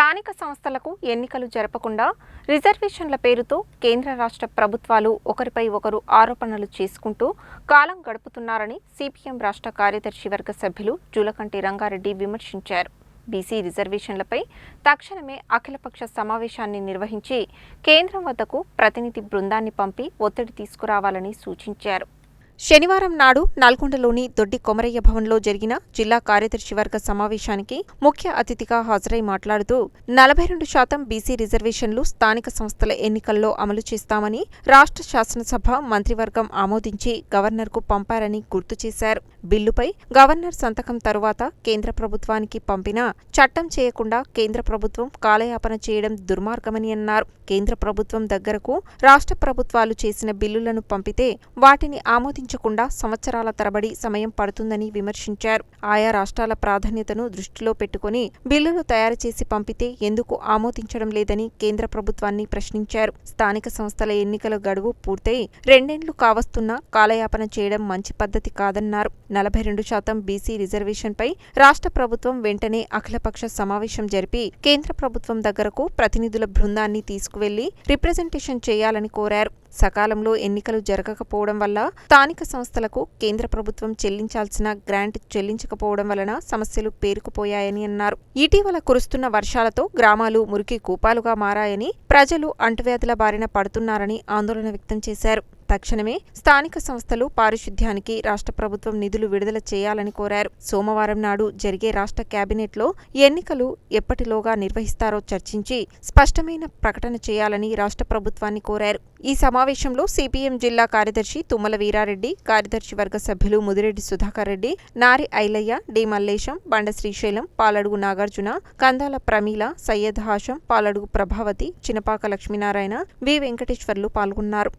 స్థానిక సంస్థలకు ఎన్నికలు జరపకుండా రిజర్వేషన్ల పేరుతో కేంద్ర రాష్ట్ర ప్రభుత్వాలు ఒకరిపై ఒకరు ఆరోపణలు చేసుకుంటూ కాలం గడుపుతున్నారని సిపిఎం రాష్ట్ర కార్యదర్శి వర్గ సభ్యులు జూలకంటి రంగారెడ్డి విమర్శించారు. బీసీ రిజర్వేషన్లపై తక్షణమే అఖిలపక్ష సమావేశాన్ని నిర్వహించి కేంద్రం వద్దకు ప్రతినిధి బృందాన్ని పంపి ఒత్తిడి తీసుకురావాలని సూచించారు. శనివారం నాడు నల్గొండలోని దొడ్డి కొమరయ్య భవన్లో జరిగిన జిల్లా కార్యదర్శి వర్గ సమావేశానికి ముఖ్య అతిథిగా హాజరై మాట్లాడుతూ నలభై రెండు శాతం బీసీ రిజర్వేషన్లు స్థానిక సంస్థల ఎన్నికల్లో అమలు చేస్తామని రాష్ట్ర శాసనసభ మంత్రివర్గం ఆమోదించి గవర్నర్కు పంపారని గుర్తు చేశారు. బిల్లుపై గవర్నర్ సంతకం తరువాత కేంద్ర ప్రభుత్వానికి పంపినా చట్టం చేయకుండా కేంద్ర ప్రభుత్వం కాలయాపన చేయడం దుర్మార్గమని అన్నారు. కేంద్ర ప్రభుత్వం దగ్గరకు రాష్ట్ర ప్రభుత్వాలు చేసిన బిల్లులను పంపితే వాటిని ఆమోదించకుండా సంవత్సరాల తరబడి సమయం పడుతుందని విమర్శించారు. ఆయా రాష్ట్రాల ప్రాధాన్యతను దృష్టిలో పెట్టుకుని బిల్లులు తయారు చేసి పంపితే ఎందుకు ఆమోదించడం లేదని కేంద్ర ప్రభుత్వాన్ని ప్రశ్నించారు. స్థానిక సంస్థల ఎన్నికల గడువు పూర్తయి రెండేండ్లు కావస్తున్నా కాలయాపన చేయడం మంచి పద్ధతి కాదన్నారు. నలభై రెండు శాతం బీసీ రిజర్వేషన్పై రాష్ట్ర ప్రభుత్వం వెంటనే అఖిలపక్ష సమావేశం జరిపి కేంద్ర ప్రభుత్వం దగ్గరకు ప్రతినిధుల బృందాన్ని తీసుకువెళ్ళి రిప్రజెంటేషన్ చేయాలని కోరారు. సకాలంలో ఎన్నికలు జరగకపోవడం వల్ల స్థానిక సంస్థలకు కేంద్ర ప్రభుత్వం చెల్లించాల్సిన గ్రాంట్ చెల్లించకపోవడం వలన సమస్యలు పేరుకుపోయాయని అన్నారు. ఇటీవల కురుస్తున్న వర్షాలతో గ్రామాలు మురికి కూపాలుగా మారాయని ప్రజలు అంటువ్యాధుల బారిన పడుతున్నారని ఆందోళన వ్యక్తం చేశారు. తక్షణమే స్థానిక సంస్థలు పారిశుద్ధ్యానికి రాష్ట్ర ప్రభుత్వం నిధులు విడుదల చేయాలని కోరారు. సోమవారం నాడు జరిగే రాష్ట్ర కేబినెట్లో ఎన్నికలు ఎప్పటిలోగా నిర్వహిస్తారో చర్చించి స్పష్టమైన ప్రకటన చేయాలని రాష్ట్ర ప్రభుత్వాన్ని కోరారు. ఈ సమావేశంలో సిపిఎం జిల్లా కార్యదర్శి తుమ్మల వీరారెడ్డి కార్యదర్శి వర్గ సభ్యులు ముదిరెడ్డి సుధాకర్ రెడ్డి నారి ఐలయ్య డి మల్లేశం బండ శ్రీశైలం పాలడుగు నాగార్జున కందాల ప్రమీల సయ్యద్ హాషం పాలడుగు ప్రభావతి చినపాక లక్ష్మీనారాయణ వి వెంకటేశ్వర్లు పాల్గొన్నారు.